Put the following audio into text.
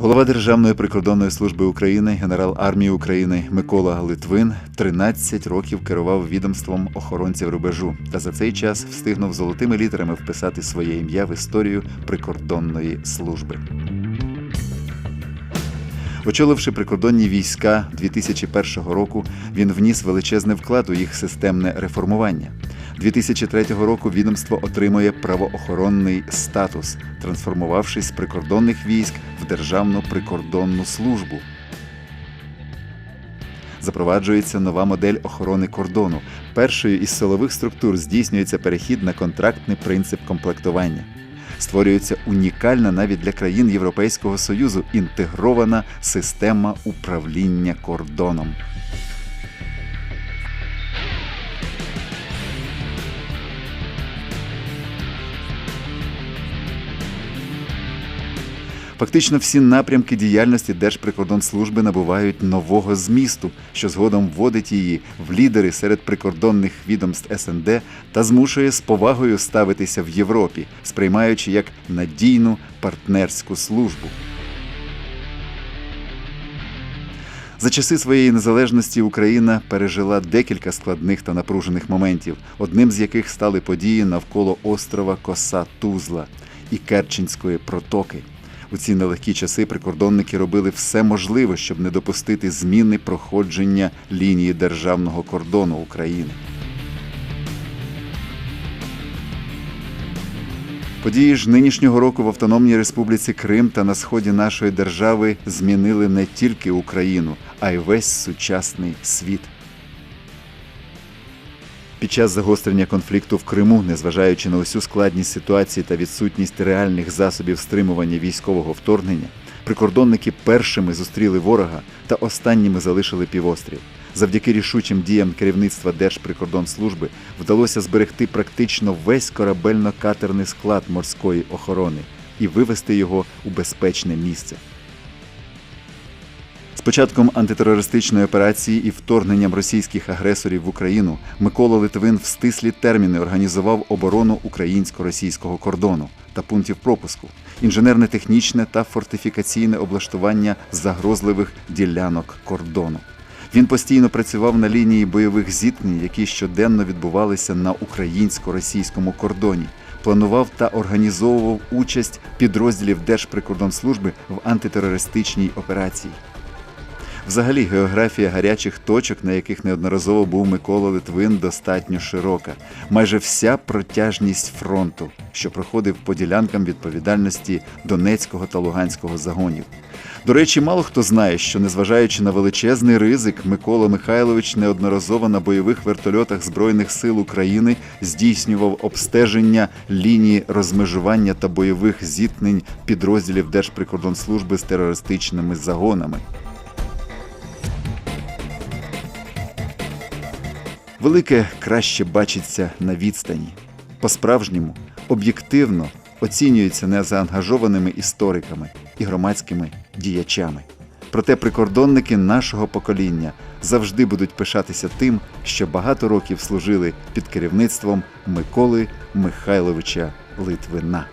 Голова Державної прикордонної служби України, генерал армії України Микола Литвин 13 років керував відомством охоронців рубежу та за цей час встигнув золотими літерами вписати своє ім'я в історію прикордонної служби. Очоливши прикордонні війська 2001 року, він вніс величезний вклад у їх системне реформування. 2003 року відомство отримує правоохоронний статус, трансформувавшись з прикордонних військ в Державну прикордонну службу. Запроваджується нова модель охорони кордону. Першою із силових структур здійснюється перехід на контрактний принцип комплектування. Створюється унікальна навіть для країн Європейського Союзу інтегрована система управління кордоном. Фактично всі напрямки діяльності Держприкордонслужби набувають нового змісту, що згодом вводить її в лідери серед прикордонних відомств СНД та змушує з повагою ставитися в Європі, сприймаючи як надійну партнерську службу. За часи своєї незалежності Україна пережила декілька складних та напружених моментів, одним з яких стали події навколо острова Коса Тузла і Керченської протоки. У ці нелегкі часи прикордонники робили все можливе, щоб не допустити зміни проходження лінії державного кордону України. Події ж нинішнього року в Автономній Республіці Крим та на сході нашої держави змінили не тільки Україну, а й весь сучасний світ. Під час загострення конфлікту в Криму, незважаючи на усю складність ситуації та відсутність реальних засобів стримування військового вторгнення, прикордонники першими зустріли ворога та останніми залишили півострів. Завдяки рішучим діям керівництва Держприкордонслужби вдалося зберегти практично весь корабельно-катерний склад морської охорони і вивести його у безпечне місце. Початком антитерористичної операції і вторгненням російських агресорів в Україну Микола Литвин в стислі терміни організував оборону українсько-російського кордону та пунктів пропуску, інженерне-технічне та фортифікаційне облаштування загрозливих ділянок кордону. Він постійно працював на лінії бойових зіткнень, які щоденно відбувалися на українсько-російському кордоні. Планував та організовував участь підрозділів Держприкордонслужби в антитерористичній операції. Взагалі, географія гарячих точок, на яких неодноразово був Микола Литвин, достатньо широка. Майже вся протяжність фронту, що проходив по ділянкам відповідальності Донецького та Луганського загонів. До речі, мало хто знає, що незважаючи на величезний ризик, Микола Михайлович неодноразово на бойових вертольотах Збройних сил України здійснював обстеження лінії розмежування та бойових зіткнень підрозділів Держприкордонслужби з терористичними загонами. Велике краще бачиться на відстані. По-справжньому, об'єктивно оцінюється незаангажованими істориками і громадськими діячами. Проте прикордонники нашого покоління завжди будуть пишатися тим, що багато років служили під керівництвом Миколи Михайловича Литвина.